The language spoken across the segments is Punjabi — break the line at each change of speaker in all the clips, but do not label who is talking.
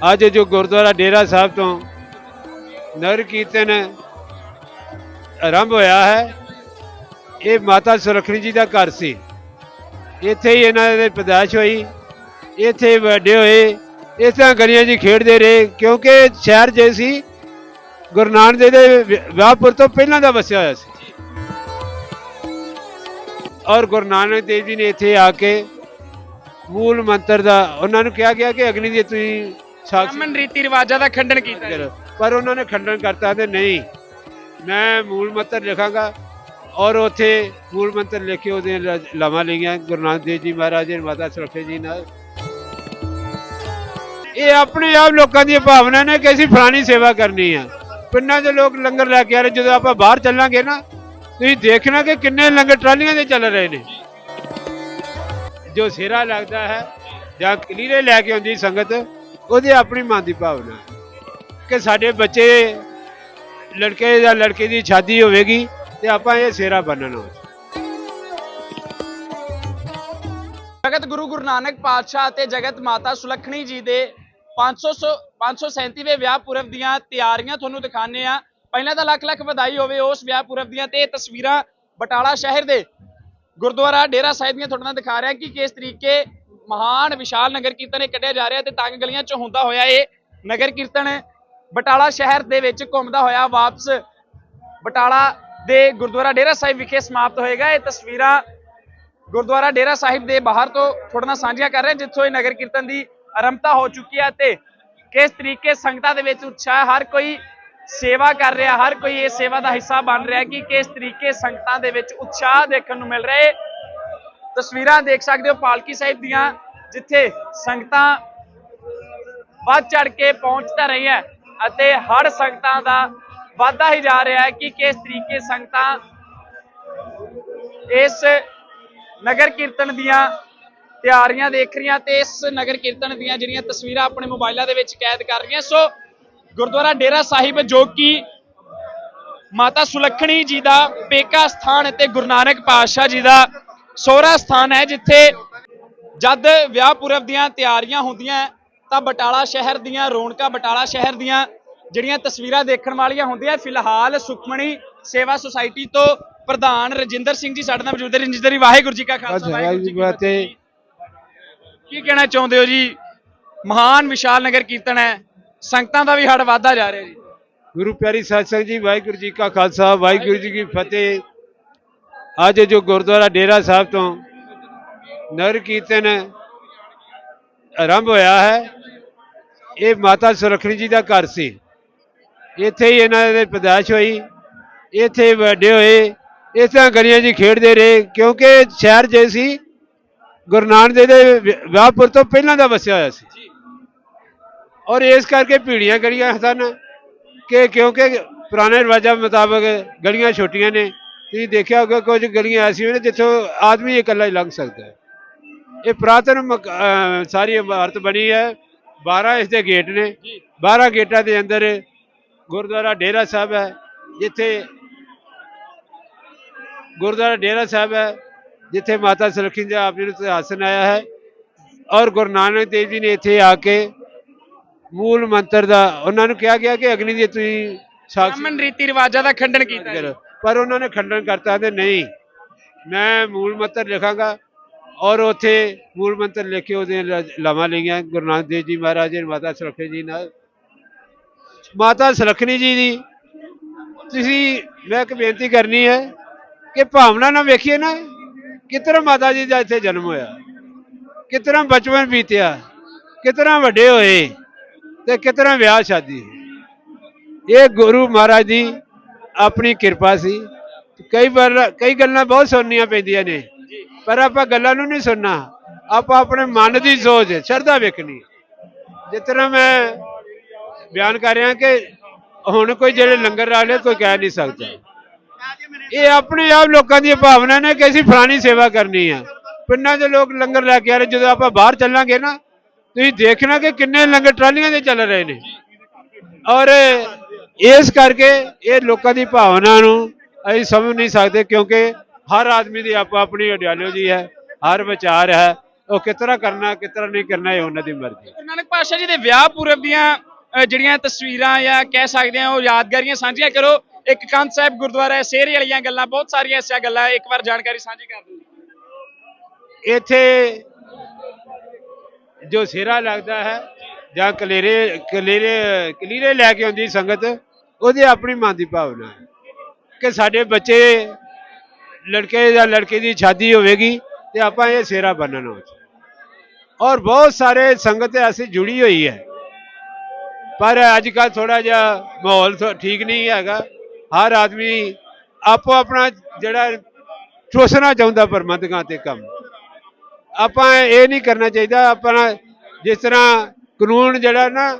ਅੱਜ ਜੋ ਗੁਰਦੁਆਰਾ ਡੇਰਾ ਸਾਹਿਬ ਤੋਂ ਨਗਰ ਕੀਰਤਨ ਆਰੰਭ ਹੋਇਆ ਹੈ, ਇਹ ਮਾਤਾ ਸੁਰਖਣੀ ਜੀ ਦਾ ਘਰ ਸੀ। ਇੱਥੇ ਹੀ ਇਹਨਾਂ ਦੇ ਪੈਦਾਇਸ਼ ਹੋਈ, ਇੱਥੇ ਵੱਡੇ ਹੋਏ, ਇਸ ਤਰ੍ਹਾਂ ਗਲੀਆਂ ਜੀ ਖੇਡਦੇ ਰਹੇ, ਕਿਉਂਕਿ ਸ਼ਹਿਰ ਜੇ ਸੀ, ਗੁਰੂ ਨਾਨਕ ਦੇਵ ਦੇ ਵਿਆਹਪੁਰ ਤੋਂ ਪਹਿਲਾਂ ਦਾ ਵਸਿਆ ਹੋਇਆ ਸੀ। ਔਰ ਗੁਰੂ ਨਾਨਕ ਦੇਵ ਜੀ ਨੇ ਇੱਥੇ ਆ ਕੇ ਮੂਲ ਮੰਤਰ ਦਾ, ਉਹਨਾਂ ਨੂੰ ਕਿਹਾ ਗਿਆ ਕਿ ਅਗਨੀ ਦੀ ਤੁਸੀਂ
ਬ੍ਰਾਹਮਣ ਰੀਤੀ ਰਿਵਾਜਾਂ ਦਾ ਖੰਡਨ ਕੀਤਾ
ਕਰੋ। ਪਰ ਉਹਨਾਂ ਨੇ ਖੰਡਨ ਕਰਤਾ ਤੇ ਨਹੀਂ। ਮੈਂ ਮੂਲ ਮੰਤਰ ਲਿਖਾਂਗਾ ਔਰ ਉੱਥੇ ਮੂਲ ਮੰਤਰ ਲਿਖ ਕੇ ਉਹਦੇ ਲਾਵਾਂ ਲਈਆਂ। ਗੁਰੂ ਨਾਨਕ ਦੇਵ ਜੀ ਮਹਾਰਾਜ ਜੀ ਮਾਤਾ ਸੁਰੱਖਿਆ ਜੀ ਨਾਲ। ਇਹ ਆਪਣੇ ਆਪ ਲੋਕਾਂ ਦੀ ਭਾਵਨਾ ਨੇ ਕਿ ਅਸੀਂ ਫਲਾਣੀ ਸੇਵਾ ਕਰਨੀ ਆ। ਪਿੰਡਾਂ ਦੇ ਲੋਕ ਲੰਗਰ ਲੈ ਕੇ ਆ ਰਹੇ। ਜਦੋਂ ਆਪਾਂ ਬਾਹਰ ਚੱਲਾਂਗੇ ਨਾ ਤੁਸੀਂ ਦੇਖਣਾ ਕਿ ਕਿੰਨੇ ਲੰਗਰ ਟਰਾਲੀਆਂ ਦੇ ਚੱਲ ਰਹੇ ਨੇ। ਜੋ ਸਿਰਾ ਲੱਗਦਾ ਹੈ ਜਾਂ ਕਲੀਰੇ ਲੈ ਕੇ ਆਉਂਦੀ ਸੰਗਤ ਉਹਦੀ ਆਪਣੀ ਮਨ ਦੀ ਭਾਵਨਾ ਕਿ ਸਾਡੇ ਬੱਚੇ ਲੜਕੇ ਜਾਂ ਲੜਕੇ ਦੀ ਸ਼ਾਦੀ ਹੋਵੇਗੀ ਤੇ ਆਪਾਂ ਇਹ ਸੇਰਾ ਬੰਨਣਾ
ਜਗਤ ਗੁਰੂ ਗੁਰੂ ਨਾਨਕ ਪਾਤਸ਼ਾਹ ਅਤੇ ਜਗਤ ਮਾਤਾ ਸੁਲੱਖਣੀ ਜੀ ਦੇ 500 537ਵੇਂ ਵਿਆਹ ਪੁਰਬ ਦੀਆਂ ਤਿਆਰੀਆਂ ਤੁਹਾਨੂੰ ਦਿਖਾਣੇ ਆ ਪਹਿਲਾਂ ਤਾਂ ਲੱਖ ਲੱਖ ਵਧਾਈ ਹੋਵੇ ਉਸ ਵਿਆਹ ਪੁਰਬ ਦੀਆਂ ਤੇ ਇਹ ਤਸਵੀਰਾਂ ਬਟਾਲਾ ਸ਼ਹਿਰ ਦੇ ਗੁਰਦੁਆਰਾ ਡੇਰਾ ਸਾਹਿਬ ਦੀਆਂ ਤੁਹਾਡੇ ਨਾਲ ਦਿਖਾ ਰਿਹਾ ਕਿ ਕਿਸ ਤਰੀਕੇ ਮਹਾਨ ਵਿਸ਼ਾਲ ਨਗਰ ਕੀਰਤਨ ਇਹ ਕੱਢਿਆ ਜਾ ਰਿਹਾ ਤੇ ਤੰਗ ਗਲੀਆਂ ਚ ਹੁੰਦਾ ਹੋਇਆ ਇਹ ਨਗਰ ਕੀਰਤਨ। ਬਟਾਲਾ ਸ਼ਹਿਰ ਦੇ ਵਿੱਚ ਘੁੰਮਦਾ ਹੋਇਆ ਵਾਪਸ ਬਟਾਲਾ ਦੇ ਗੁਰਦੁਆਰਾ ਡੇਰਾ ਸਾਹਿਬ ਵਿਖੇ ਸਮਾਪਤ ਹੋਏਗਾ। ਇਹ ਤਸਵੀਰਾਂ ਗੁਰਦੁਆਰਾ ਡੇਰਾ ਸਾਹਿਬ ਦੇ ਬਾਹਰ ਤੋਂ ਤੁਹਾਡੇ ਨਾਲ ਸਾਂਝੀਆਂ ਕਰ ਰਹੇ, ਜਿੱਥੋਂ ਇਹ ਨਗਰ ਕੀਰਤਨ ਦੀ ਆਰੰਭਤਾ ਹੋ ਚੁੱਕੀ ਹੈ ਤੇ ਕਿਸ ਤਰੀਕੇ ਸੰਗਤਾਂ ਦੇ ਵਿੱਚ ਉਤਸ਼ਾਹ, ਹਰ ਕੋਈ ਸੇਵਾ ਕਰ ਰਿਹਾ, ਹਰ ਕੋਈ ਇਹ ਸੇਵਾ ਦਾ ਹਿੱਸਾ ਬਣ ਰਿਹਾ ਕਿ ਕਿਸ ਤਰੀਕੇ ਸੰਗਤਾਂ ਦੇ ਵਿੱਚ ਉਤਸ਼ਾਹ ਦੇਖਣ ਨੂੰ ਮਿਲ ਰਿਹਾ। ਹੈ ਤਸਵੀਰਾਂ ਦੇਖ ਸਕਦੇ ਹੋ ਪਾਲਕੀ ਸਾਹਿਬ ਦੀਆਂ, ਜਿੱਥੇ ਸੰਗਤਾਂ ਵੱਧ ਚੜ ਕੇ ਪਹੁੰਚ ਤਾਂ ਰਹੀਆਂ ਅਤੇ ਹਰ ਸੰਗਤਾਂ ਦਾ ਵਾਧਾ ਹੀ ਜਾ ਰਿਹਾ ਹੈ ਕਿ ਕਿਸ ਤਰੀਕੇ ਸੰਗਤਾਂ ਇਸ ਨਗਰ ਕੀਰਤਨ ਦੀਆਂ ਤਿਆਰੀਆਂ ਦੇਖ ਰਹੀਆਂ ਤੇ ਇਸ ਨਗਰ ਕੀਰਤਨ ਦੀਆਂ ਜਿਹੜੀਆਂ ਤਸਵੀਰਾਂ ਆਪਣੇ ਮੋਬਾਈਲਾਂ ਦੇ ਵਿੱਚ ਕੈਦ ਕਰ ਰਹੀਆਂ। ਸੋ ਗੁਰਦੁਆਰਾ ਡੇਰਾ ਸਾਹਿਬ ਜੋ ਕਿ ਮਾਤਾ ਸੁਲੱਖਣੀ ਜੀ ਦਾ ਪੇਕਾ ਸਥਾਨ ਅਤੇ ਗੁਰੂ ਨਾਨਕ ਪਾਤਸ਼ਾਹ ਜੀ ਦਾ ਸੋਹਰਾ ਸਥਾਨ ਹੈ ਜਿੱਥੇ ਜਦ ਵਿਆਹ ਪੁਰਬ ਦੀਆਂ ਤਿਆਰੀਆਂ ਹੁੰਦੀਆਂ ਤਾਂ ਬਟਾਲਾ ਸ਼ਹਿਰ ਦੀਆਂ ਰੌਣਕਾਂ ਬਟਾਲਾ ਸ਼ਹਿਰ ਦੀਆਂ ਜਿਹੜੀਆਂ ਤਸਵੀਰਾਂ ਦੇਖਣ ਵਾਲੀਆਂ ਹੁੰਦੀਆਂ ਫਿਲਹਾਲ ਸੁਖਮਣੀ ਸੇਵਾ ਸੁਸਾਇਟੀ ਤੋਂ ਪ੍ਰਧਾਨ ਰਜਿੰਦਰ ਸਿੰਘ ਜੀ ਸਾਡੇ ਨਾਲ ਮੌਜੂਦ ਹੈ ਰਜਿੰਦਰ ਜੀ ਵਾਹਿਗੁਰੂ ਜੀ ਕਾ ਖਾਲਸਾ ਵਾਹਿਗੁਰੂ ਜੀ ਕੀ ਫਤਿਹ ਜੀ। ਕੀ ਕਹਿਣਾ ਚਾਹੁੰਦੇ ਹੋ ਜੀ? ਮਹਾਨ ਵਿਸ਼ਾਲ ਨਗਰ ਕੀਰਤਨ ਹੈ। ਸੰਗਤਾਂ ਦਾ ਵੀ ਹੜ ਵਾਧਾ ਜਾ ਰਿਹਾ ਜੀ।
ਗੁਰੂ ਪਿਆਰੀ ਸਤਸੰਗ ਜੀ ਵਾਹਿਗੁਰੂ ਜੀ ਕਾ ਖਾਲਸਾ ਵਾਹਿਗੁਰੂ ਜੀ ਕੀ ਫਤਿਹ। ਅੱਜ ਜੋ ਗੁਰਦੁਆਰਾ ਡੇਰਾ ਸਾਹਿਬ ਤੋਂ ਨਗਰ ਕੀਰਤਨ ਆਰੰਭ ਹੋਇਆ ਹੈ ਇਹ ਮਾਤਾ ਸੁਰਖਣੀ ਜੀ ਦਾ ਘਰ ਸੀ। ਇੱਥੇ ਹੀ ਇਹਨਾਂ ਦੇ ਪੈਦਾਇਸ਼ ਹੋਈ ਇੱਥੇ ਵੱਡੇ ਹੋਏ ਇਸ ਤਰ੍ਹਾਂ ਗਲੀਆਂ 'ਚ ਖੇਡਦੇ ਰਹੇ ਕਿਉਂਕਿ ਸ਼ਹਿਰ ਜੇ ਸੀ ਗੁਰੂ ਨਾਨਕ ਦੇਵ ਦੇ ਵਿਆਹਪੁਰ ਤੋਂ ਪਹਿਲਾਂ ਦਾ ਵਸਿਆ ਹੋਇਆ ਸੀ। ਔਰ ਇਸ ਕਰਕੇ ਭੀੜੀਆਂ ਗਲੀਆਂ ਸਨ ਕਿ ਕਿਉਂਕਿ ਪੁਰਾਣੇ ਰਿਵਾਜਾਂ ਮੁਤਾਬਕ ਗਲੀਆਂ ਛੋਟੀਆਂ ਨੇ ਤੁਸੀਂ ਦੇਖਿਆ ਹੋਗਾ ਕੁਝ ਗਲੀਆਂ ਐਸੀਆਂ ਨੇ ਜਿੱਥੋਂ ਆਦਮੀ ਇਕੱਲਾ ਹੀ ਲੰਘ ਸਕਦਾ ਹੈ। ਇਹ ਪੁਰਾਤਨ ਸਾਰੀ ਇਮਾਰਤ ਬਣੀ ਹੈ। 12 ਇਸ ਦੇ ਗੇਟ ਨੇ। 12 ਗੇਟਾਂ ਦੇ ਅੰਦਰ ਗੁਰਦੁਆਰਾ ਡੇਰਾ ਸਾਹਿਬ ਹੈ ਜਿੱਥੇ ਗੁਰਦੁਆਰਾ ਡੇਰਾ ਸਾਹਿਬ ਹੈ ਜਿੱਥੇ ਮਾਤਾ ਸੁਲੱਖਣੀ ਦਾ ਆਪ ਜੀ ਨੂੰ ਸਿਆਸਨ ਆਇਆ ਹੈ ਔਰ ਗੁਰੂ ਨਾਨਕ ਦੇਵ ਜੀ ਨੇ ਇੱਥੇ ਆ ਕੇ ਮੂਲ ਮੰਤਰ ਦਾ ਉਹਨਾਂ ਨੂੰ ਕਿਹਾ ਗਿਆ ਕਿ ਅਗਨੀ ਦੀ ਤੁਸੀਂ ਸਾਖੀ
ਰੀਤੀ ਰਿਵਾਜਾਂ ਦਾ ਖੰਡਨ ਕੀਤਾ।
ਪਰ ਉਹਨਾਂ ਨੇ ਖੰਡਨ ਕਰਤਾ ਤੇ ਨਹੀਂ। ਮੈਂ ਮੂਲ ਮੰਤਰ ਲਿਖਾਂਗਾ ਔਰ ਉੱਥੇ ਮੂਲ ਮੰਤਰ ਲਿਖ ਕੇ ਉਹਦੇ ਲਾਵਾਂ ਲਈਆਂ। ਗੁਰੂ ਨਾਨਕ ਦੇਵ ਜੀ ਮਹਾਰਾਜ ਜੀ, ਮਾਤਾ ਸੁਲੱਖਣੀ ਜੀ ਨਾਲ। ਮਾਤਾ ਸੁਲੱਖਣੀ ਜੀ ਦੀ ਤੁਸੀਂ, ਮੈਂ ਇੱਕ ਬੇਨਤੀ ਕਰਨੀ ਹੈ ਕਿ ਭਾਵਨਾ ਨਾਲ ਵੇਖੀਏ ਨਾ ਕਿਤਨਾ ਮਾਤਾ ਜੀ ਦਾ ਇੱਥੇ ਜਨਮ ਹੋਇਆ ਕਿਤਨਾ ਬਚਪਨ ਬੀਤਿਆ ਕਿਤਨਾ ਵੱਡੇ ਹੋਏ ਤੇ ਕਿਤਨਾ ਵਿਆਹ ਸ਼ਾਦੀ। ਇਹ ਗੁਰੂ ਮਹਾਰਾਜ ਦੀ ਆਪਣੀ ਕਿਰਪਾ ਸੀ। ਕਈ ਵਾਰ ਕਈ ਗੱਲਾਂ ਬਹੁਤ ਸੁਣਨੀਆਂ ਪੈਂਦੀਆਂ ਨੇ। ਪਰ ਆਪਾਂ ਗੱਲਾਂ ਨੂੰ ਨਹੀਂ ਸੁਣਨਾ। ਆਪਾਂ ਆਪਣੇ ਮਨ ਦੀ ਸੋਚ ਸ਼ਰਧਾ ਵੇਖਣੀ। ਜਿਸ ਤਰ੍ਹਾਂ ਮੈਂ ਬਿਆਨ ਕਰ ਰਿਹਾ ਕਿ ਹੁਣ ਕੋਈ ਜਿਹੜੇ ਲੰਗਰ ਲਾ ਲਿਆ ਕੋਈ ਕਹਿ ਨਹੀਂ ਸਕਦਾ। ਇਹ ਆਪਣੇ ਆਪ ਲੋਕਾਂ ਦੀ ਭਾਵਨਾ ਨੇ ਕਿ ਅਸੀਂ ਫਲਾਣੀ ਸੇਵਾ ਕਰਨੀ ਆ। ਪਿੰਡਾਂ ਦੇ ਲੋਕ ਲੰਗਰ ਲੈ ਕੇ ਆ ਰਹੇ। ਜਦੋਂ ਆਪਾਂ ਬਾਹਰ ਚੱਲਾਂਗੇ ਨਾ ਤੁਸੀਂ ਦੇਖਣਾ ਕਿ ਕਿੰਨੇ ਲੰਗਰ ਟਰਾਲੀਆਂ ਦੇ ਚੱਲ ਰਹੇ ਨੇ। ਔਰ ਇਸ ਕਰਕੇ ਇਹ ਲੋਕਾਂ ਦੀ ਭਾਵਨਾ ਨੂੰ ਅਸੀਂ ਸਮਝ ਨਹੀਂ ਸਕਦੇ ਕਿਉਂਕਿ ਹਰ ਆਦਮੀ ਦੀ ਆਪੋ ਆਪਣੀ ਆਈਡੀਓਲੋਜੀ ਹੈ ਹਰ ਵਿਚਾਰ ਹੈ ਉਹ ਕਿਸ ਤਰ੍ਹਾਂ ਕਰਨਾ ਕਿਸ ਤਰ੍ਹਾਂ ਨਹੀਂ ਕਰਨਾ ਇਹ ਉਹਨਾਂ ਦੀ ਮਰਜ਼ੀ
ਗੁਰੂ ਨਾਨਕ ਪਾਤਸ਼ਾਹ ਜੀ ਦੇ ਵਿਆਹ ਪੁਰਬ ਦੀਆਂ ਜਿਹੜੀਆਂ ਤਸਵੀਰਾਂ ਜਾਂ ਕਹਿ ਸਕਦੇ ਹਾਂ ਉਹ ਯਾਦਗਾਰੀਆਂ ਸਾਂਝੀਆਂ ਕਰੋ। ਇੱਕ ਕੰਧ ਸਾਹਿਬ ਗੁਰਦੁਆਰਾ ਹੈ ਸੇਰੇ ਵਾਲੀਆਂ ਗੱਲਾਂ ਬਹੁਤ ਸਾਰੀਆਂ ਐਸੀਆਂ ਗੱਲਾਂ ਇੱਕ ਵਾਰ ਜਾਣਕਾਰੀ ਸਾਂਝੀ ਕਰ ਦਿਓ।
ਇੱਥੇ ਜੋ ਸਿਰਾ ਲੱਗਦਾ ਹੈ ਜਾਂ ਕਲੇਰੇ ਕਲੇਰੇ ਕਲੀਰੇ ਲੈ ਕੇ ਆਉਂਦੀ ਸੰਗਤ ਉਹਦੀ ਆਪਣੀ ਮਨ ਦੀ ਭਾਵਨਾ ਕਿ ਸਾਡੇ ਬੱਚੇ ਲੜਕੇ ਜਾਂ ਲੜਕੇ ਦੀ ਸ਼ਾਦੀ ਹੋਵੇਗੀ ਤੇ ਆਪਾਂ ਇਹ ਸਿਰਾ ਬੰਨਣਾ ਔਰ ਬਹੁਤ ਸਾਰੇ ਸੰਗਤ ਐਸੀ ਜੁੜੀ ਹੋਈ ਹੈ। ਪਰ ਅੱਜ ਕੱਲ ਥੋੜਾ ਜਿਹਾ ਮਾਹੌਲ ਠੀਕ ਨਹੀਂ ਹੈਗਾ। ਹਰ ਆਦਮੀ ਆਪੋ ਆਪਣਾ ਜਿਹੜਾ ਠੋਸਣਾ ਚਾਹੁੰਦਾ ਪ੍ਰਬੰਧਕਾਂ ਤੇ ਕੰਮ। ਆਪਾਂ ਇਹ ਨਹੀਂ ਕਰਨਾ ਚਾਹੀਦਾ। ਆਪਣਾ ਜਿਸ ਤਰ੍ਹਾਂ ਕਾਨੂੰਨ ਜਿਹੜਾ ਨਾ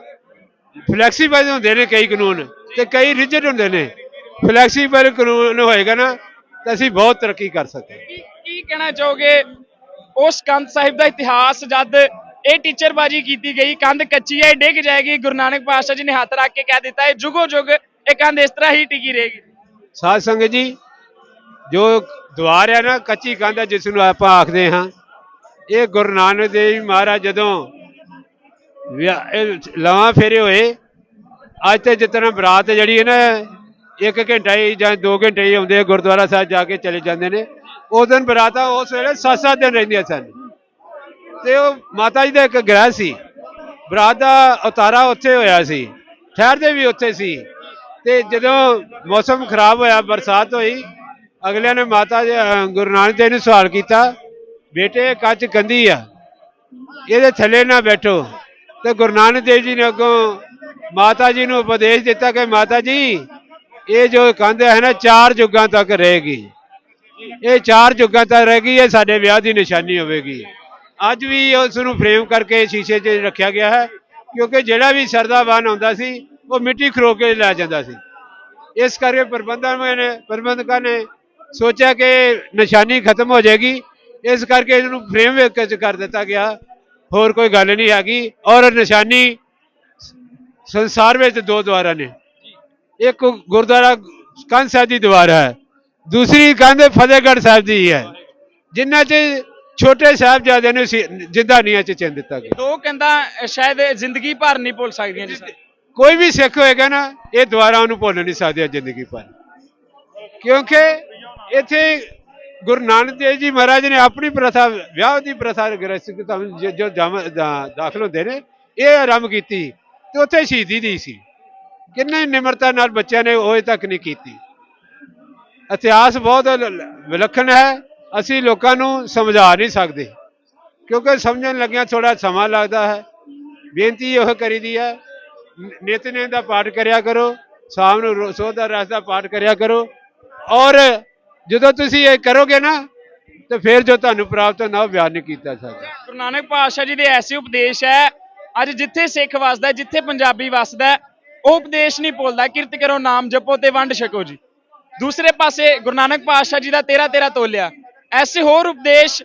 ਫਲੈਕਸੀਬਲ ਹੁੰਦੇ ਨੇ ਕਈ ਕਾਨੂੰਨ ਤੇ ਕਈ ਰਿਜਿਡ ਹੁੰਦੇ ਨੇ। ਫਲੈਕਸੀਬਲ ਕਾਨੂੰਨ ਹੋਏਗਾ ਨਾ ਤਾਂ ਅਸੀਂ ਬਹੁਤ ਤਰੱਕੀ ਕਰ ਸਕਦੇ
ਕੀ ਕਹਿਣਾ ਚਾਹੋਗੇ? ਉਸ ਕੰਧ ਸਾਹਿਬ ਦਾ ਇਤਿਹਾਸ ਜਦ ਇਹ ਟੀਚਰਬਾਜੀ ਕੀਤੀ ਗਈ ਕੰਧ ਕੱਚੀ ਹੈ ਇਹ ਡਿੱਗ ਜਾਏਗੀ ਗੁਰੂ ਨਾਨਕ ਪਾਤਸ਼ਾਹ ਜੀ ਨੇ ਹੱਥ ਰੱਖ ਕੇ ਕਹਿ ਦਿੱਤਾ ਹੈ ਜੁਗੋ ਜੁਗ ਇਹ ਕੰਧ ਇਸ ਤਰ੍ਹਾਂ ਹੀ ਟਿਕੀ ਰਹੇਗੀ।
ਸਾਧ ਸੰਗਤ ਜੀ ਜੋ ਦੁਆਰ ਹੈ ਨਾ ਕੱਚੀ ਕੰਧ ਹੈ ਜਿਸ ਨੂੰ ਆਪਾਂ ਆਖਦੇ ਹਾਂ ਇਹ ਗੁਰੂ ਨਾਨਕ ਦੇਵ ਜੀ ਮਹਾਰਾਜ ਜਦੋਂ ਇਹ ਲਵਾਂ ਫੇਰੇ ਹੋਏ। ਅੱਜ ਤੇ ਜਿਤਨਾ ਬਰਾਤ ਜਿਹੜੀ ਹੈ ਨਾ, ਇੱਕ ਘੰਟਾ ਹੀ ਜਾਂ 2 ਘੰਟੇ ਹੀ ਆਉਂਦੇ ਗੁਰਦੁਆਰਾ ਸਾਹਿਬ ਜਾ ਕੇ ਚਲੇ ਜਾਂਦੇ ਨੇ। ਉਸ ਦਿਨ ਬਰਾਤਾਂ ਉਸ ਵੇਲੇ 7-7 ਦਿਨ ਰਹਿੰਦੀਆਂ ਸਨ। ਤੇ ਉਹ ਮਾਤਾ ਜੀ ਦਾ ਇੱਕ ਗ੍ਰਹਿ ਸੀ। ਬਰਾਤ ਦਾ ਉਤਾਰਾ ਉੱਥੇ ਹੋਇਆ ਸੀ। ਠਹਿਰਦੇ ਵੀ ਉੱਥੇ ਸੀ। ਤੇ ਜਦੋਂ ਮੌਸਮ ਖਰਾਬ ਹੋਇਆ, ਬਰਸਾਤ ਹੋਈ, ਅਗਲਿਆਂ ਨੇ ਮਾਤਾ ਜੀ ਗੁਰੂ ਨਾਨਕ ਦੇਵ ਨੂੰ ਸਵਾਲ ਕੀਤਾ, ਬੇਟੇ ਕੱਚ ਕੰਦੀ ਆ। ਇਹਦੇ ਥੱਲੇ ਨਾ ਬੈਠੋ। ਤੇ ਗੁਰੂ ਨਾਨਕ ਦੇਵ ਜੀ ਨੇ ਅੱਗੋਂ ਮਾਤਾ ਜੀ ਨੂੰ ਉਪਦੇਸ਼ ਦਿੱਤਾ ਕਿ ਮਾਤਾ ਜੀ, ਇਹ ਜੋ ਕੰਧ ਹੈ ਨਾ, ਚਾਰ ਯੁੱਗਾਂ ਤੱਕ ਰਹੇਗੀ ਇਹ ਚਾਰ ਯੁੱਗਾਂ ਤੱਕ ਰਹੇਗੀ ਇਹ ਸਾਡੇ ਵਿਆਹ ਦੀ ਨਿਸ਼ਾਨੀ ਹੋਵੇਗੀ। ਅੱਜ ਵੀ ਉਸ ਨੂੰ ਫਰੇਮ ਕਰਕੇ ਸ਼ੀਸ਼ੇ 'ਚ ਰੱਖਿਆ ਗਿਆ ਹੈ, ਕਿਉਂਕਿ ਜਿਹੜਾ ਵੀ ਸਰਦਾਵਾਨ ਆਉਂਦਾ ਸੀ, ਉਹ ਮਿੱਟੀ ਖਰੋ ਕੇ ਲੈ ਜਾਂਦਾ ਸੀ। ਇਸ ਕਰਕੇ ਪ੍ਰਬੰਧਕਾਂ ਨੇ ਪ੍ਰਬੰਧਕਾਂ ਨੇ ਸੋਚਿਆ ਕਿ ਨਿਸ਼ਾਨੀ ਖਤਮ ਹੋ ਜਾਏਗੀ। ਇਸ ਕਰਕੇ ਇਹਨੂੰ ਫਰੇਮ 'ਚ ਕਰ ਦਿੱਤਾ ਗਿਆ। ਹੋਰ ਕੋਈ ਗੱਲ ਨਹੀਂ ਹੈਗੀ ਔਰ ਨਿਸ਼ਾਨੀ ਸੰਸਾਰ ਵਿੱਚ ਦੋ ਦੁਆਰਾ ਨੇ। ਇੱਕ ਗੁਰਦੁਆਰਾ ਕੰਧ ਸਾਹਿਬ ਦੀ ਦੀਵਾਰ ਹੈ ਦੂਸਰੀ ਕੰਧ ਫਤਿਹਗੜ੍ਹ ਸਾਹਿਬ ਦੀ ਹੈ। ਜਿਨ੍ਹਾਂ 'ਚ ਛੋਟੇ ਸਾਹਿਬਜ਼ਾਦਿਆਂ ਨੂੰ ਜਿੰਦਾ ਨੀਆਂ 'ਚ ਚਿਣ ਦਿੱਤਾ ਗਿਆ।
ਦੋ ਕਹਿੰਦਾ ਸ਼ਾਇਦ ਜ਼ਿੰਦਗੀ ਭਰ ਨਹੀਂ ਭੁੱਲ ਸਕਦੀਆਂ ਜੀ
ਕੋਈ ਵੀ ਸਿੱਖ ਹੋਏਗਾ ਨਾ ਇਹ ਦੁਆਰਾ ਉਹਨੂੰ ਭੁੱਲ ਨਹੀਂ ਸਕਦੇ ਜ਼ਿੰਦਗੀ ਭਰ। ਕਿਉਂਕਿ ਇੱਥੇ ਗੁਰੂ ਨਾਨਕ ਦੇਵ ਜੀ ਮਹਾਰਾਜ ਨੇ ਆਪਣੀ ਪ੍ਰਥਾ ਵਿਆਹ ਦੀ ਪ੍ਰਥਾ ਗ੍ਰਸਤ ਜੋ- ਦਾਖਲ ਹੁੰਦੇ ਨੇ, ਇਹ ਆਰੰਭ ਕੀਤੀ। ਤੇ ਉੱਥੇ ਸ਼ਹੀਦੀ ਦੀ ਸੀ। ਕਿੰਨੇ ਨਿਮਰਤਾ ਨਾਲ ਬੱਚਿਆਂ ਨੇ ਉਹ ਤੱਕ ਨਹੀਂ ਕੀਤੀ। ਇਤਿਹਾਸ ਬਹੁਤ ਵਿਲੱਖਣ ਹੈ। ਅਸੀਂ ਲੋਕਾਂ ਨੂੰ ਸਮਝਾ ਨਹੀਂ ਸਕਦੇ। ਕਿਉਂਕਿ ਸਮਝਣ ਲੱਗਿਆਂ ਥੋੜਾ ਸਮਾਂ ਲੱਗਦਾ ਹੈ। ਬੇਨਤੀ ਇਹ ਕਰੀਦੀ ਹੈ, ਨ- ਨਿਤਨੇਮ ਦਾ ਪਾਠ ਕਰਿਆ ਕਰੋ, ਸ਼ਾਮ ਨੂੰ ਸੋਧ ਦਾ ਰਸ ਦਾ ਪਾਠ ਕਰਿਆ ਕਰੋ। ਔਰ ਜਦੋਂ ਤੁਸੀਂ ਇਹ ਕਰੋਗੇ ਨਾ ਤੇ ਫਿਰ ਜੋ ਤੁਹਾਨੂੰ ਪ੍ਰਾਪਤ ਹੁੰਦਾ ਉਹ ਬਿਆਨ ਨਹੀਂ ਕੀਤਾ ਸਕਦਾ।
ਗੁਰੂ ਨਾਨਕ ਪਾਤਸ਼ਾਹ ਜੀ ਦੇ ਐਸੇ ਉਪਦੇਸ਼ ਹੈ ਅੱਜ ਜਿੱਥੇ ਸਿੱਖ ਵਸਦਾ ਜਿੱਥੇ ਪੰਜਾਬੀ ਵਸਦਾ ਉਹ ਉਪਦੇਸ਼ ਨਹੀਂ ਭੁੱਲਦਾ ਕਿਰਤ ਕਰੋ ਨਾਮ ਜਪੋ ਤੇ ਵੰਡ ਛਕੋ ਜੀ। ਦੂਸਰੇ ਪਾਸੇ ਗੁਰੂ ਨਾਨਕ ਪਾਤਸ਼ਾਹ ਜੀ ਦਾ 13 13 ਤੋਲਿਆ। ਐਸੇ ਹੋਰ ਉਪਦੇਸ਼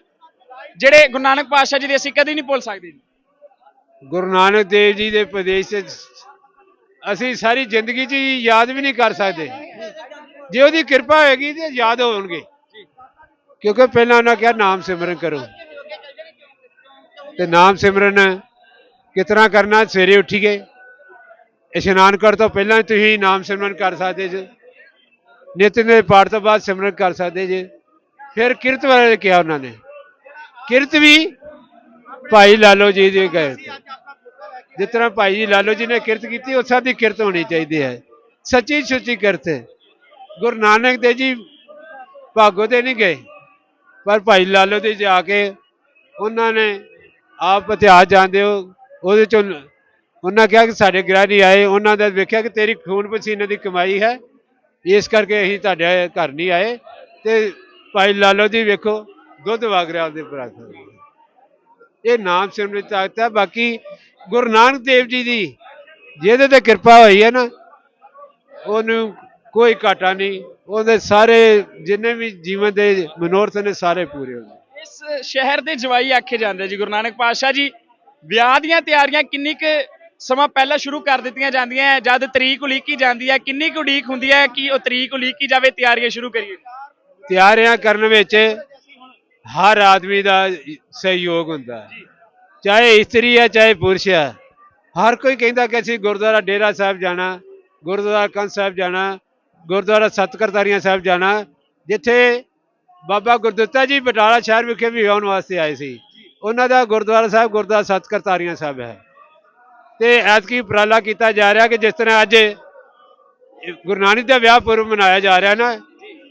ਜਿਹੜੇ ਗੁਰੂ ਨਾਨਕ ਪਾਤਸ਼ਾਹ ਜੀ ਦੇ ਅਸੀਂ ਕਦੀ ਨਹੀਂ ਭੁੱਲ ਸਕਦੇ ਜੀ।
ਗੁਰੂ ਨਾਨਕ ਦੇਵ ਜੀ ਦੇ ਉਪਦੇਸ਼ ਅਸੀਂ ਸਾਰੀ ਜ਼ਿੰਦਗੀ 'ਚ ਯਾਦ ਵੀ ਨਹੀਂ ਕਰ ਸਕਦੇ। ਜੇ ਉਹਦੀ ਕਿਰਪਾ ਹੋਏਗੀ ਤੇ ਯਾਦ ਹੋਣਗੇ। ਕਿਉਂਕਿ ਪਹਿਲਾਂ ਉਹਨਾਂ ਕਿਹਾ, ਨਾਮ ਸਿਮਰਨ ਕਰੋ। ਤੇ ਨਾਮ ਸਿਮਰਨ ਕਿਸ ਤਰ੍ਹਾਂ ਕਰਨਾ? ਸਵੇਰੇ ਉੱਠੀਏ ਇਸ਼ਨਾਨ ਕਰ ਤੋਂ ਪਹਿਲਾਂ ਤੁਸੀਂ ਨਾਮ ਸਿਮਰਨ ਕਰ ਸਕਦੇ ਜੇ। ਨਿਤਿਨ ਦੇ ਪਾਠ ਤੋਂ ਬਾਅਦ ਸਿਮਰਨ ਕਰ ਸਕਦੇ ਜੇ। ਫਿਰ ਕਿਰਤ ਬਾਰੇ ਕਿਹਾ ਉਹਨਾਂ ਨੇ। ਕਿਰਤ ਵੀ ਭਾਈ ਲਾਲੋ ਜੀ ਦੇ ਗਏ ਜਿਸ ਤਰ੍ਹਾਂ ਭਾਈ ਜੀ ਲਾਲੋ ਜੀ ਨੇ ਕਿਰਤ ਕੀਤੀ, ਉਸ ਦੀ ਕਿਰਤ ਹੋਣੀ ਚਾਹੀਦੀ ਹੈ। ਸੱਚੀ ਸੁੱਚੀ ਕਿਰਤ ਗੁਰੂ ਨਾਨਕ ਦੇਵ ਜੀ ਭਾਗੋ ਤੇ ਨਹੀਂ ਗਏ, ਪਰ ਭਾਈ ਲਾਲੋ ਦੇ ਜਾ ਕੇ ਉਹਨਾਂ ਨੇ ਆਪ ਇਤਿਹਾਸ ਜਾਣਦੇ ਹੋ, ਉਹਦੇ ਚੋਂ ਉਹਨਾਂ ਕਿਹਾ ਕਿ ਸਾਡੇ ਗ੍ਰਹਿ ਨਹੀਂ ਆਏ, ਉਹਨਾਂ ਦਾ ਵੇਖਿਆ ਕਿ ਤੇਰੀ ਖੂਨ ਪਸੀਨੇ ਦੀ ਕਮਾਈ ਹੈ, ਇਸ ਕਰਕੇ ਅਸੀਂ ਤੁਹਾਡੇ ਘਰ ਨਹੀਂ ਆਏ। ਤੇ ਭਾਈ ਲਾਲੋ ਜੀ ਵੇਖੋ, ਦੁੱਧ ਵਗ ਰਿਹਾ ਉਹਦੇ ਬਰਾਬਰ ਇਹ ਨਾਮ ਸਿਮਰਨ ਦੀ ਤਾਕਤ ਹੈ, ਬਾਕੀ ਗੁਰੂ ਨਾਨਕ ਦੇਵ ਜੀ ਦੀ ਜਿਹਦੇ ਤੇ ਕਿਰਪਾ ਹੋਈ ਹੈ ਨਾ, ਉਹਨੂੰ ਕੋਈ ਘਾਟਾ ਨਹੀਂ। ਉਹਦੇ ਸਾਰੇ ਜਿੰਨੇ ਵੀ ਜੀਵਨ ਦੇ ਮਨੋਰਥ ਨੇ ਸਾਰੇ ਪੂਰੇ ਹੋ ਗਏ
ਇਸ ਸ਼ਹਿਰ ਦੇ ਜਵਾਈ ਆਖੇ ਜਾਂਦੇ ਜੀ ਗੁਰੂ ਨਾਨਕ ਪਾਤਸ਼ਾਹ ਜੀ ਵਿਆਹ ਦੀਆਂ ਤਿਆਰੀਆਂ ਕਿੰਨੀ ਕੁ ਸਮਾਂ ਪਹਿਲਾਂ ਸ਼ੁਰੂ ਕਰ ਦਿੱਤੀਆਂ ਜਾਂਦੀਆਂ ਹੈ ਜਦ ਤਰੀਕ ਉਲੀਕੀ ਜਾਂਦੀ ਹੈ ਕਿੰਨੀ ਕੁ ਉਡੀਕ ਹੁੰਦੀ ਹੈ ਕਿ ਉਹ ਤਰੀਕ ਉਲੀਕੀ ਜਾਵੇ ਤਿਆਰੀਆਂ ਸ਼ੁਰੂ ਕਰੀਏ?
ਤਿਆਰੀਆਂ ਕਰਨ ਵਿੱਚ ਹਰ ਆਦਮੀ ਦਾ ਸਹਿਯੋਗ ਹੁੰਦਾ ਹੈ। ਚਾਹੇ ਇਸਤਰੀ ਹੈ ਚਾਹੇ ਪੁਰਸ਼ ਹੈ। ਹਰ ਕੋਈ ਕਹਿੰਦਾ ਕਿ ਅਸੀਂ ਗੁਰਦੁਆਰਾ ਡੇਰਾ ਸਾਹਿਬ ਜਾਣਾ ਗੁਰਦੁਆਰਾ ਕੰਨ ਸਾਹਿਬ ਜਾਣਾ ਗੁਰਦੁਆਰਾ ਸਤਕਰਤਾਰੀਆਂ ਸਾਹਿਬ ਜਾਣਾ, ਜਿੱਥੇ ਬਾਬਾ ਗੁਰਦਿੱਤਾ ਜੀ ਬਟਾਲਾ ਸ਼ਹਿਰ ਵਿਖੇ ਵੀ ਆਉਣ ਵਾਸਤੇ ਆਏ ਸੀ। ਉਹਨਾਂ ਦਾ ਗੁਰਦੁਆਰਾ ਸਾਹਿਬ, ਗੁਰਦੁਆਰਾ ਸਤਕਰਤਾਰੀਆਂ ਸਾਹਿਬ ਹੈ। ਤੇ ਐਤਕੀ ਉਪਰਾਲਾ ਕੀਤਾ ਜਾ ਰਿਹਾ ਕਿ ਜਿਸ ਤਰ੍ਹਾਂ ਅੱਜ ਗੁਰੂ ਨਾਨਕ ਦਾ ਵਿਆਹ ਪੁਰਬ ਮਨਾਇਆ ਜਾ ਰਿਹਾ ਨਾ,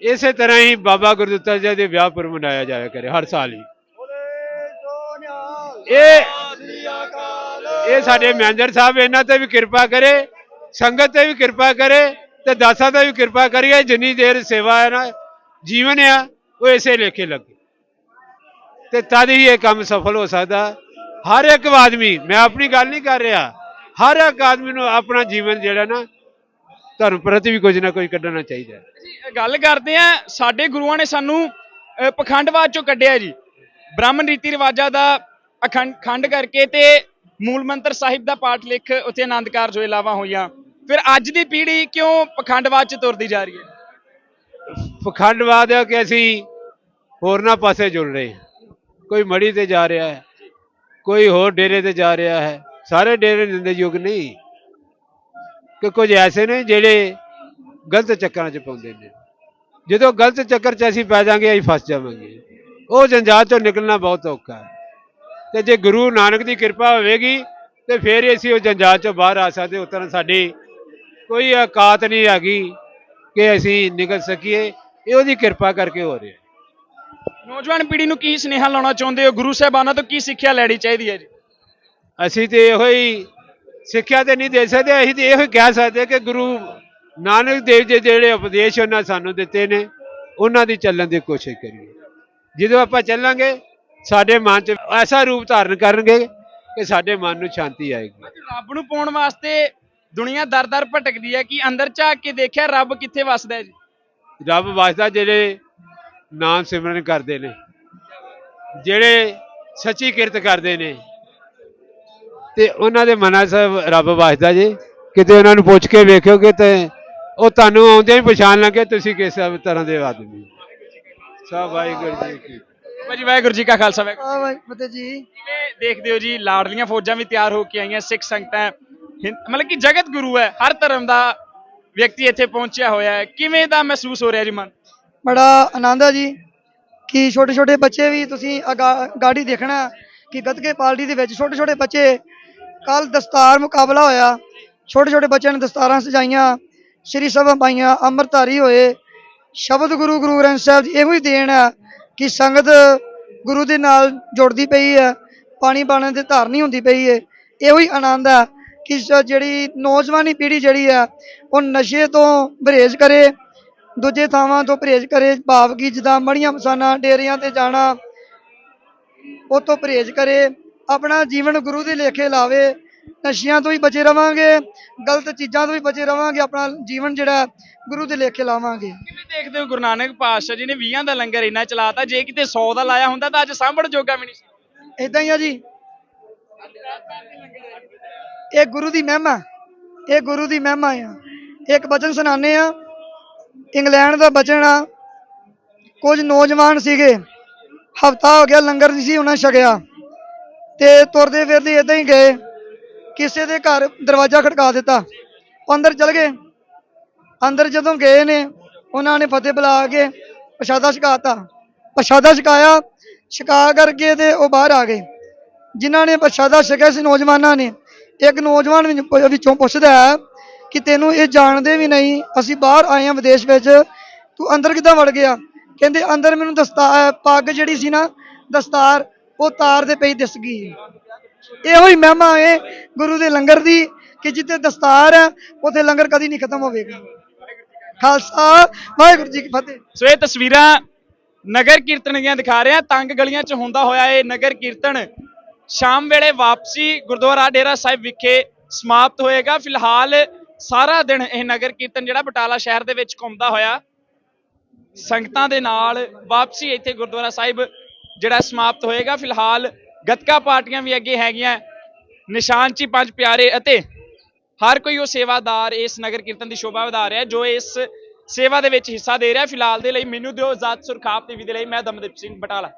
ਇਸੇ ਤਰ੍ਹਾਂ ਹੀ ਬਾਬਾ ਗੁਰਦਿੱਤਾ ਜੀ ਦੇ ਵਿਆਹ ਪੁਰਬ ਮਨਾਇਆ ਜਾਇਆ ਕਰੇ ਹਰ ਸਾਲ ਹੀ। ਇਹ ਇਹ ਸਾਡੇ ਮੈਨੇਜਰ ਸਾਹਿਬ ਇਹਨਾਂ ਤੇ ਵੀ ਕਿਰਪਾ ਕਰੇ, ਸੰਗਤ ਤੇ ਵੀ ਕਿਰਪਾ ਕਰੇ ਤੇ ਦਾਸਾਂ ਦਾ ਵੀ ਕਿਰਪਾ ਕਰੀਏ ਜਿੰਨੀ ਦੇਰ ਸੇਵਾ ਹੈ ਨਾ ਜੀਵਨ ਆ ਉਹ ਇਸੇ ਲੇਖੇ ਲੱਗੇ। ਤੇ ਤਦ ਹੀ ਇਹ ਕੰਮ ਸਫਲ ਹੋ ਸਕਦਾ। ਹਰ ਇੱਕ ਆਦਮੀ ਮੈਂ ਆਪਣੀ ਗੱਲ ਨਹੀਂ ਕਰ ਰਿਹਾ ਹਰ ਇੱਕ ਆਦਮੀ ਨੂੰ ਆਪਣਾ ਜੀਵਨ ਜਿਹੜਾ ਨਾ ਧਰਮ ਪ੍ਰਤੀ ਵੀ ਕੁਝ ਨਾ ਕੁਝ ਕੱਢਣਾ ਚਾਹੀਦਾ
ਗੱਲ ਕਰਦੇ ਆ ਸਾਡੇ ਗੁਰੂਆਂ ਨੇ ਸਾਨੂੰ ਅਹ, ਪਖੰਡਵਾਦ ਚੋਂ ਕੱਢਿਆ ਜੀ। ਬ੍ਰਾਹਮਣ ਰੀਤੀ ਰਿਵਾਜਾਂ ਦਾ ਅਖੰਡ ਖੰਡ ਕਰਕੇ ਤੇ ਮੂਲ ਮੰਤਰ ਸਾਹਿਬ ਦਾ ਪਾਠ ਲਿਖ ਉੱਥੇ ਆਨੰਦ ਕਾਰਜ ਹੋਏ ਲਾਵਾਂ ਹੋਈਆਂ। ਫਿਰ ਅੱਜ ਦੀ ਪੀੜ੍ਹੀ ਕਿਉਂ ਪਖੰਡਵਾਦ ਚ ਤੁਰਦੀ ਜਾ ਰਹੀ ਹੈ?
ਪਖੰਡਵਾਦ ਹੈ ਕਿ ਅਸੀਂ ਹੋਰਨਾਂ ਪਾਸੇ ਜੁੜ ਰਹੇ ਹਾਂ। ਕੋਈ ਮੜੀ ਤੇ ਜਾ ਰਿਹਾ ਹੈ, ਕੋਈ ਹੋਰ ਡੇਰੇ ਤੇ ਜਾ ਰਿਹਾ ਹੈ। ਸਾਰੇ ਡੇਰੇ ਨਿੰਦੇ ਯੁੱਗ ਨਹੀਂ। ਕਿ ਕੁਝ ਐਸੇ ਨੇ ਜਿਹੜੇ ਗਲਤ ਚੱਕਰਾਂ 'ਚ ਪਾਉਂਦੇ ਨੇ। ਜਦੋਂ ਗਲਤ ਚੱਕਰ 'ਚ ਅਸੀਂ ਪੈ ਜਾਾਂਗੇ, ਅਸੀਂ ਫਸ ਜਾਵਾਂਗੇ। ਉਹ ਜੰਜਾਲ ਚੋਂ ਨਿਕਲਣਾ ਬਹੁਤ ਔਖਾ ਹੈ। ਤੇ ਜੇ ਗੁਰੂ ਨਾਨਕ ਦੀ ਕਿਰਪਾ ਹੋਵੇਗੀ, ਤੇ ਫਿਰ ਹੀ ਅਸੀਂ ਉਹ ਜੰਜਾਲ 'ਚੋਂ ਬਾਹਰ ਆ ਸਕਦੇ, ਉਸ ਸਾਡੀ ਕੋਈ ਔਕਾਤ ਨਹੀਂ ਹੈਗੀ ਕਿ ਅਸੀਂ ਨਿਕਲ ਸਕੀਏ। ਇਹ ਉਹਦੀ ਕਿਰਪਾ ਕਰਕੇ ਹੋ ਰਿਹਾ।
ਨੌਜਵਾਨ ਪੀੜ੍ਹੀ ਨੂੰ ਕੀ ਸੁਨੇਹਾ ਲਾਉਣਾ ਚਾਹੁੰਦੇ ਹੋ? ਗੁਰੂ ਸਾਹਿਬਾਨਾਂ ਤੋਂ ਕੀ ਸਿੱਖਿਆ ਲੈਣੀ ਚਾਹੀਦੀ ਹੈ ਜੀ?
ਅਸੀਂ ਤੇ ਇਹੋ ਹੀ ਸਿੱਖਿਆ ਤੇ ਨਹੀਂ ਦੇ ਸਕਦੇ ਅਸੀਂ ਤੇ ਇਹੋ ਹੀ ਕਹਿ ਸਕਦੇ ਕਿ ਗੁਰੂ ਨਾਨਕ ਦੇਵ ਜੀ ਦੇ ਜਿਹੜੇ ਉਪਦੇਸ਼ ਉਹਨਾਂ ਸਾਨੂੰ ਦਿੱਤੇ ਨੇ ਉਹਨਾਂ ਦੀ ਚੱਲਣ ਦੀ ਕੋਸ਼ਿਸ਼ ਕਰੀਏ। ਜਦੋਂ ਆਪਾਂ ਚੱਲਾਂਗੇ ਸਾਡੇ ਮਨ 'ਚ ਐਸਾ ਰੂਪ ਧਾਰਨ ਕਰਨਗੇ ਕਿ ਸਾਡੇ ਮਨ ਨੂੰ ਸ਼ਾਂਤੀ ਆਏਗੀ।
ਰੱਬ ਨੂੰ ਪਾਉਣ ਵਾਸਤੇ ਦੁਨੀਆ ਦਰ-ਦਰ ਭਟਕਦੀ ਹੈ ਕਿ ਅੰਦਰ ਝਾਕ ਕੇ ਦੇਖਿਆ ਰੱਬ ਕਿੱਥੇ ਵੱਸਦਾ ਹੈ ਜੀ?
ਰੱਬ ਵਾਸਤਾ ਜਿਹੜੇ ਨਾਮ ਸਿਮਰਨ ਕਰਦੇ ਨੇ ਜਿਹੜੇ ਸੱਚੀ ਕਿਰਤ ਕਰਦੇ ਨੇ ਤੇ ਉਹਨਾਂ ਦੇ ਮਨਾਂ 'ਚ ਰੱਬ ਵਸਦਾ ਜੀ। ਕਿਤੇ ਉਹਨਾਂ ਨੂੰ ਪੁੱਛ ਕੇ ਵੇਖਿਓਗੇ ਤੇ ਉਹ ਤੁਹਾਨੂੰ ਆਉਂਦਿਆਂ ਹੀ ਪਛਾਣ ਲਾਂਗੇ ਤੁਸੀਂ ਕਿਸ ਤਰ੍ਹਾਂ ਦੇ ਆਦਮੀ। ਸਭ ਵਾਹਿਗੁਰੂ ਜੀ ਕੀ
ਭਾਜੀ ਵਾਹਿਗੁਰੂ ਜੀ ਕਾ ਖਾਲਸਾ ਵਾਹਿਗੁਰੂ
ਆ ਵਾਹਿ ਫਤਿਹ। ਜੀ
ਕਿਵੇਂ ਦੇਖਦੇ ਹੋ ਜੀ ਲਾਡਲੀਆਂ ਫੌਜਾਂ ਵੀ ਤਿਆਰ ਹੋ ਕੇ ਆਈਆਂ ਸਿੱਖ ਸੰਗਤਾਂ ਮਤਲਬ ਕਿ ਜਗਤ ਗੁਰੂ ਹੈ, ਹਰ ਧਰਮ ਦਾ ਵਿਅਕਤੀ ਇੱਥੇ ਪਹੁੰਚਿਆ ਹੋਇਆ ਹੈ। ਕਿਵੇਂ ਦਾ ਮਹਿਸੂਸ ਹੋ ਰਿਹਾ ਜੀ ਮਨ?
ਬੜਾ ਆਨੰਦ ਆ ਜੀ, ਕਿ ਛੋਟੇ ਛੋਟੇ ਬੱਚੇ ਵੀ ਤੁਸੀਂ ਅਗਾ- ਗਾੜੀ ਦੇਖਣਾ ਕਿ ਗੱਤਕੇ ਪਾਰਟੀ ਦੇ ਵਿੱਚ ਛੋਟੇ ਛੋਟੇ ਬੱਚੇ ਕੱਲ ਦਸਤਾਰ ਮੁਕਾਬਲਾ ਹੋਇਆ। ਛੋਟੇ ਛੋਟੇ ਬੱਚਿਆਂ ਨੇ ਦਸਤਾਰਾਂ ਸਜਾਈਆਂ, ਸ਼੍ਰੀ ਸਭਾ ਪਾਈਆਂ ਅੰਮ੍ਰਿਤਧਾਰੀ ਹੋਏ। ਸ਼ਬਦ ਗੁਰੂ ਗੁਰੂ ਗ੍ਰੰਥ ਸਾਹਿਬ ਜੀ ਇਹੋ ਹੀ ਦੇਣ ਹੈ ਕਿ ਸੰਗਤ ਗੁਰੂ ਦੇ ਨਾਲ ਜੁੜਦੀ ਪਈ ਹੈ, ਪਾਣੀ ਬਾਣਨ ਦੇ ਧਾਰਨੀ ਹੁੰਦੀ ਪਈ ਹੈ। ਇਹੋ ਹੀ ਆਨੰਦ ਹੈ ਕਿ ਜਿਹੜੀ ਨੌਜਵਾਨੀ ਪੀੜ੍ਹੀ ਜਿਹੜੀ ਹੈ ਉਹ ਨਸ਼ੇ ਤੋਂ ਪਰਹੇਜ਼ ਕਰੇ ਦੂਜੇ ਥਾਵਾਂ ਤੋਂ ਪਰਹੇਜ਼ ਕਰੇ ਭਾਵ ਕਿ ਜਿੱਦਾਂ ਮੜੀਆਂ ਮਸਾਨਾ ਡੇਰਿਆਂ ਤੇ ਜਾਣਾ ਉਹ ਤੋਂ ਪਰਹੇਜ਼ ਕਰੇ ਆਪਣਾ ਜੀਵਨ ਗੁਰੂ ਦੇ ਲੇਖੇ ਲਾਵੇ ਨਸ਼ਿਆਂ ਤੋਂ ਹੀ ਬਚੇ ਰਵਾਂਗੇ ਗਲਤ ਚੀਜ਼ਾਂ ਤੋਂ ਵੀ ਬਚੇ ਰਵਾਂਗੇ ਆਪਣਾ ਜੀਵਨ ਜਿਹੜਾ ਗੁਰੂ ਦੇ ਲੇਖੇ ਲਾਵਾਂਗੇ।
ਕਿਵੇਂ ਦੇਖਦੇ ਹੋ ਗੁਰੂ ਨਾਨਕ ਪਾਤਸ਼ਾਹ ਜੀ ਨੇ 20 ਦਾ ਲੰਗਰ ਇੰਨਾ ਚਲਾਤਾ ਜੇ ਕਿਤੇ 100 ਦਾ ਲਾਇਆ ਹੁੰਦਾ ਤਾਂ ਅੱਜ ਸਾਂਭਣ ਜੋਗਾ ਵੀ ਨਹੀਂ ਸੀ।
ਇਦਾਂ ਹੀ ਆ ਜੀ। ਇਹ ਗੁਰੂ ਦੀ ਮਹਿਮਾ ਇਹ ਗੁਰੂ ਦੀ ਮਹਿਮਾ ਆ। ਇੱਕ ਬਚਨ ਸੁਣਾਉਂਦੇ ਆ ਇੰਗਲੈਂਡ ਦਾ ਬਚਨ ਆ। ਕੁਝ ਨੌਜਵਾਨ ਸੀਗੇ। ਹਫਤਾ ਹੋ ਗਿਆ ਲੰਗਰ ਨਹੀਂ ਸੀ ਉਹਨਾਂ ਛਕਿਆ। ਤੇ ਤੁਰਦੇ ਫਿਰਦੇ ਇਦਾਂ ਹੀ ਗਏ। ਕਿਸੇ ਦੇ ਘਰ ਦਰਵਾਜ਼ਾ ਖੜਕਾ ਦਿੱਤਾ। ਅੰਦਰ ਚਲ ਗਏ। ਅੰਦਰ ਜਦੋਂ ਗਏ ਨੇ, ਉਹਨਾਂ ਨੇ ਫਤਿਹ ਬੁਲਾ ਕੇ ਪ੍ਰਸ਼ਾਦਾ ਛਕਾਤਾ। ਪ੍ਰਸ਼ਾਦਾ ਛਕਾਇਆ। ਛਕਾ ਕਰਕੇ ਤੇ ਉਹ ਬਾਹਰ ਆ ਗਏ। ਜਿਨ੍ਹਾਂ ਨੇ ਪ੍ਰਸ਼ਾਦਾ ਛਕਿਆ ਸੀ ਨੌਜਵਾਨਾਂ ਨੇ। ਇੱਕ ਨੌਜਵਾਨ ਵਿੱਚੋਂ ਪੁੱਛਦਾ ਹੈ ਕਿ ਤੈਨੂੰ ਇਹ ਜਾਣਦੇ ਵੀ ਨਹੀਂ, ਅਸੀਂ ਬਾਹਰ ਆਏ ਹਾਂ ਵਿਦੇਸ਼ ਵਿੱਚ, ਤੂੰ ਅੰਦਰ ਕਿੱਦਾਂ ਵੜ ਗਿਆ? ਕਹਿੰਦੇ ਅੰਦਰ ਮੈਨੂੰ ਦਸਤਾਰ ਪੱਗ ਜਿਹੜੀ ਸੀ ਨਾ, ਦਸਤਾਰ, ਉਹ ਤਾਰ ਦੇ ਪਈ ਦਿਸ ਗਈ। ਇਹੋ ਹੀ ਮਹਿਮਾ ਹੈ ਗੁਰੂ ਦੇ ਲੰਗਰ ਦੀ ਕਿ ਜਿੱਥੇ ਦਸਤਾਰ ਹੈ, ਉੱਥੇ ਲੰਗਰ ਕਦੀ ਨਹੀਂ ਖਤਮ ਹੋਵੇਗਾ। ਖਾਲਸਾ, ਵਾਹਿਗੁਰੂ ਜੀ ਕੀ ਫਤਿਹ।
ਸੋ ਇਹ ਤਸਵੀਰਾਂ ਨਗਰ ਕੀਰਤਨ ਦੀਆਂ ਦਿਖਾ ਰਿਹਾ ਤੰਗ ਗਲੀਆਂ 'ਚ ਹੁੰਦਾ ਹੋਇਆ ਇਹ ਨਗਰ ਕੀਰਤਨ। ਸ਼ਾਮ ਵੇਲੇ ਵਾਪਸੀ ਗੁਰਦੁਆਰਾ ਡੇਰਾ ਸਾਹਿਬ ਵਿਖੇ ਸਮਾਪਤ ਹੋਏਗਾ। ਫਿਲਹਾਲ ਸਾਰਾ ਦਿਨ ਇਹ ਨਗਰ ਕੀਰਤਨ ਜਿਹੜਾ ਬਟਾਲਾ ਸ਼ਹਿਰ ਦੇ ਵਿੱਚ ਘੁੰਮਦਾ ਹੋਇਆ, ਸੰਗਤਾਂ ਦੇ ਨਾਲ ਵਾਪਸੀ ਇੱਥੇ ਗੁਰਦੁਆਰਾ ਸਾਹਿਬ ਜਿਹੜਾ ਸਮਾਪਤ ਹੋਏਗਾ। ਫਿਲਹਾਲ ਗਤਕਾ ਪਾਰਟੀਆਂ ਵੀ ਅੱਗੇ ਹੈਗੀਆਂ, ਨਿਸ਼ਾਨ ਨਿਸ਼ਾਨਚੀ ਪੰਜ ਪਿਆਰੇ ਅਤੇ ਹਰ ਕੋਈ ਉਹ ਸੇਵਾਦਾਰ ਇਸ ਨਗਰ ਕੀਰਤਨ ਦੀ ਸ਼ੋਭਾ ਵਧਾ ਰਿਹਾ ਜੋ ਇਸ ਸੇਵਾ ਦੇ ਵਿੱਚ ਹਿੱਸਾ ਦੇ ਰਿਹਾ ਫਿਲਹਾਲ ਦੇ ਲਈ ਮੈਨੂੰ ਦਿਓ ਆਜ਼ਾਦ ਸੁਰਖਾਪ ਟੀਵੀ ਦੇ ਲਈ ਮੈਂ ਦਮਦੀਪ ਸਿੰਘ ਬਟਾਲਾ।